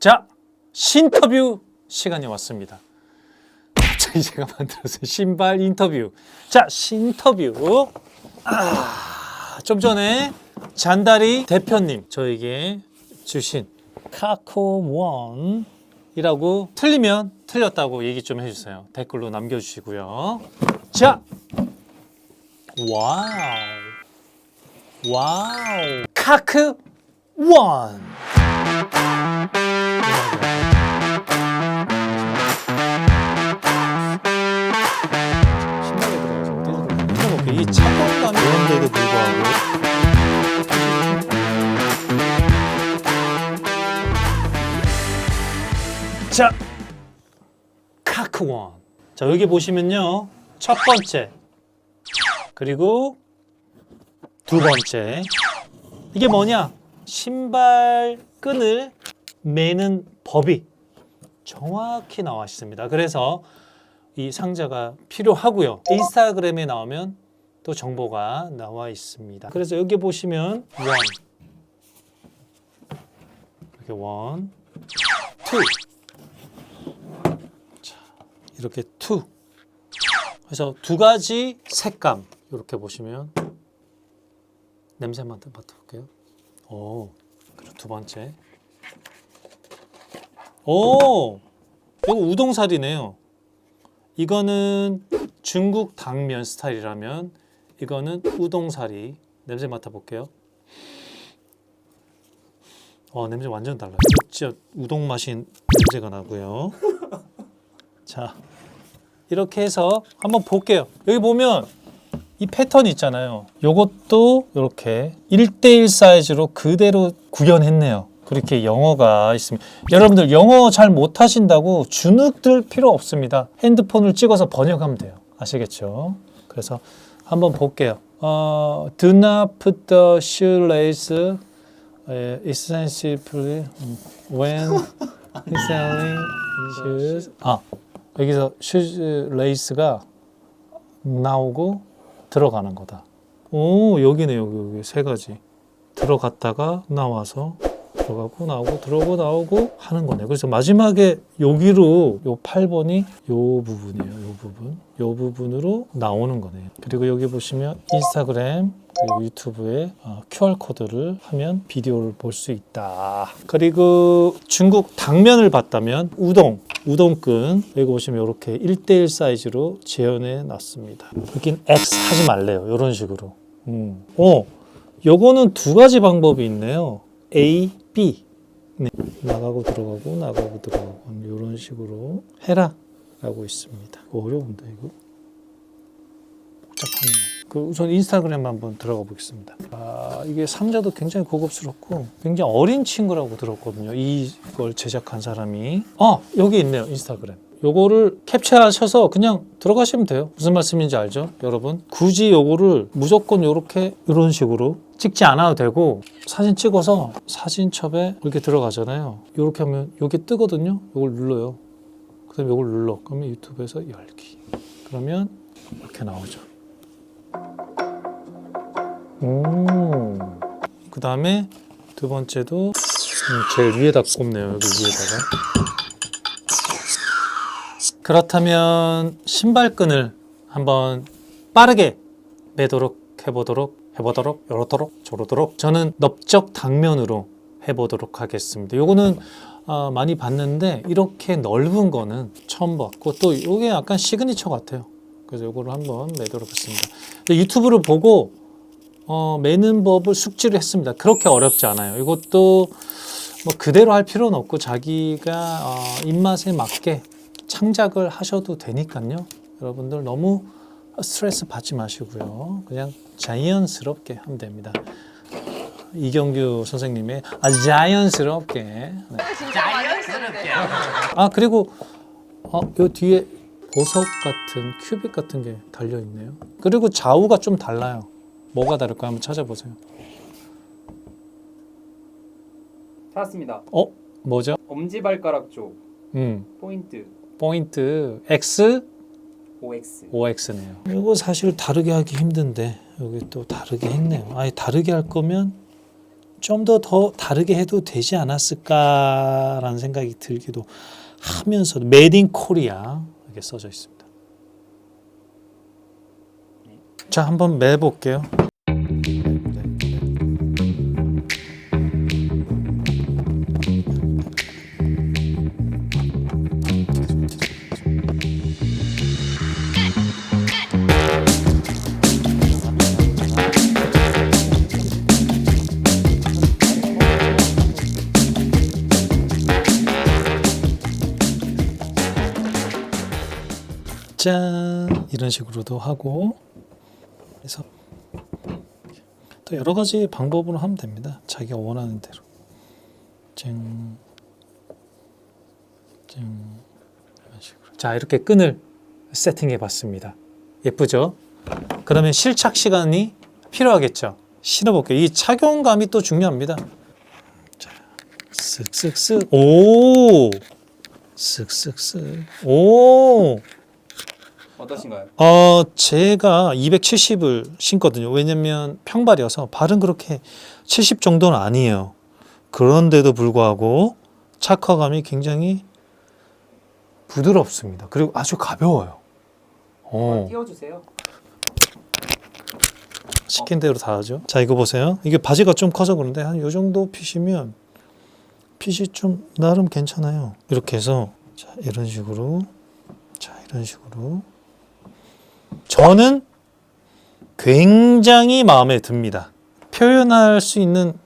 자, 신터뷰 시간이 왔습니다. 갑자기 제가 만들었어요. 신발 인터뷰. 자, 신터뷰. 아, 좀 전에 잔다리 대표님 저에게 주신 카코원이라고 틀리면 틀렸다고 얘기 좀 해주세요. 댓글로 남겨주시고요. 자, 와우, 와우, 카크 원. 그런데도 불구하고. 자 카크원. 자 여기 보시면요. 첫 번째. 그리고 두 번째. 이게 뭐냐? 신발 끈을 매는 법이 정확히 나와 있습니다. 그래서 이 상자가 필요하고요. 인스타그램에 나오면 또 정보가 나와 있습니다 그래서 여기 보시면 원 이렇게 원 투. 자, 이렇게 투. 그래서 두 가지 색감 이렇게 보시면 냄새만 맡아볼게요. 오, 그리고 두 번째. 오, 이거 우동살이네요. 이거는 중국 당면 스타일이라면 이거는 우동사리. 냄새 맡아볼게요. 어 냄새 완전 달라요. 진짜 우동 맛이 냄새가 나고요. 자 이렇게 해서 한번 볼게요. 여기 보면 이 패턴 있잖아요. 요것도 이렇게 1대1 사이즈로 그대로 구현했네요. 그렇게 영어가 있습니다. 여러분들 영어 잘 못하신다고 주눅 들 필요 없습니다. 핸드폰을 찍어서 번역하면 돼요. 아시겠죠? 그래서 한번 볼게요. 어, do not put the shoelace 예, essentially when selling shoes 아 여기서 레이스가 나오고 들어가는 거다. 오 여기네 여기 여기 세 가지 들어갔다가 나와서 들어가고 나오고 들어오고 나오고 하는 거네. 그래서 마지막에 여기로 요 8번이 요 부분이에요. 요 부분. 요 부분으로 나오는 거네요. 그리고 여기 보시면 인스타그램 그리고 유튜브에 어, QR 코드를 하면 비디오를 볼 수 있다. 그리고 중국 당면을 봤다면 우동, 우동끈 여기 보시면 이렇게 1대1 사이즈로 재현해 놨습니다. 여긴 X 하지 말래요. 이런 식으로. 음. 어, 요거는 두 가지 방법이 있네요. A, B. 네. 나가고 들어가고 나가고 들어가고 이런 식으로 해라 라고 있습니다. 이거 어려운데 이거 복잡하네요. 그 우선 인스타그램 한번 들어가 보겠습니다. 아 이게 상자도 굉장히 고급스럽고 굉장히 어린 친구라고 들었거든요. 이걸 제작한 사람이 아 여기 있네요 인스타그램. 요거를 캡처하셔서 그냥 들어가시면 돼요. 무슨 말씀인지 알죠? 여러분 굳이 요거를 무조건 요렇게 이런 식으로 찍지 않아도 되고 사진 찍어서 사진첩에 이렇게 들어가잖아요. 요렇게 하면 요게 뜨거든요. 요걸 눌러요. 그 다음에 요걸 눌러. 그러면 유튜브에서 열기. 그러면 이렇게 나오죠. 오. 그다음에 두 번째도 음, 제일 위에다 꼽네요. 여기 위에다가. 그렇다면 신발끈을 한번 빠르게 매도록 해보도록 해보도록 요렇도록 저러도록 저는 넓적 당면으로 해보도록 하겠습니다. 요거는 아, 많이 봤는데 이렇게 넓은 거는 처음 봤고 또 이게 약간 시그니처 같아요. 그래서 요거를 한번 매도록 했습니다. 유튜브를 보고 어, 매는 법을 숙지를 했습니다. 그렇게 어렵지 않아요. 이것도 뭐 그대로 할 필요는 없고 자기가 어, 입맛에 맞게 창작을 하셔도 되니까요. 여러분들 너무 스트레스 받지 마시고요. 그냥 자연스럽게 하면 됩니다. 이경규 선생님의 아, 자연스럽게. 네. 자연스럽게. 아 그리고 어, 요 뒤에 보석 같은 큐빅 같은 게 달려 있네요. 그리고 좌우가 좀 달라요. 뭐가 다를까 한번 찾아보세요. 찾았습니다. 어 뭐죠? 엄지발가락 쪽 음 포인트 포인트 X OX. OX네요. 이거 사실 다르게 하기 힘든데 여기 또 다르게 했네요. 아예 다르게 할 거면 좀 더 더 다르게 해도 되지 않았을까라는 생각이 들기도 하면서도 메이드 인 코리아 이렇게 써져 있습니다. 자, 한번 매 볼게요. 짠 이런 식으로도 하고 그래서 또 여러 가지 방법으로 하면 됩니다. 자기가 원하는 대로 짠, 짠 이런 식으로 자 이렇게 끈을 세팅해 봤습니다. 예쁘죠? 그러면 실착 시간이 필요하겠죠. 신어볼게요. 이 착용감이 또 중요합니다. 자, 쓱쓱쓱 오 쓱쓱쓱 오 어떠신가요? 어, 제가 270을 신거든요. 왜냐면 평발이어서 발은 그렇게 70 정도는 아니에요. 그런데도 불구하고 착화감이 굉장히 부드럽습니다. 그리고 아주 가벼워요. 어, 띄워주세요. 시킨 대로 다 하죠. 자, 이거 보세요. 이게 바지가 좀 커서 그런데 한 요 정도 핏이면 핏이 좀 나름 괜찮아요. 이렇게 해서 자, 이런 식으로 자, 이런 식으로 저는 굉장히 마음에 듭니다. 표현할 수 있는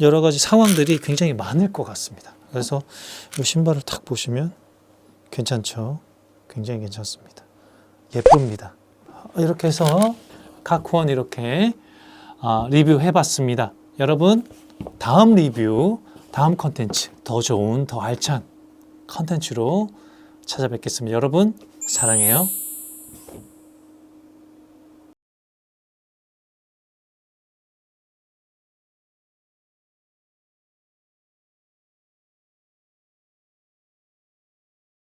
여러 가지 상황들이 굉장히 많을 것 같습니다. 그래서 이 신발을 탁 보시면 괜찮죠? 굉장히 괜찮습니다. 예쁩니다. 이렇게 해서 각 후원 이렇게 아, 리뷰해봤습니다. 여러분 다음 리뷰, 다음 컨텐츠 더 좋은, 더 알찬 컨텐츠로 찾아뵙겠습니다. 여러분 사랑해요.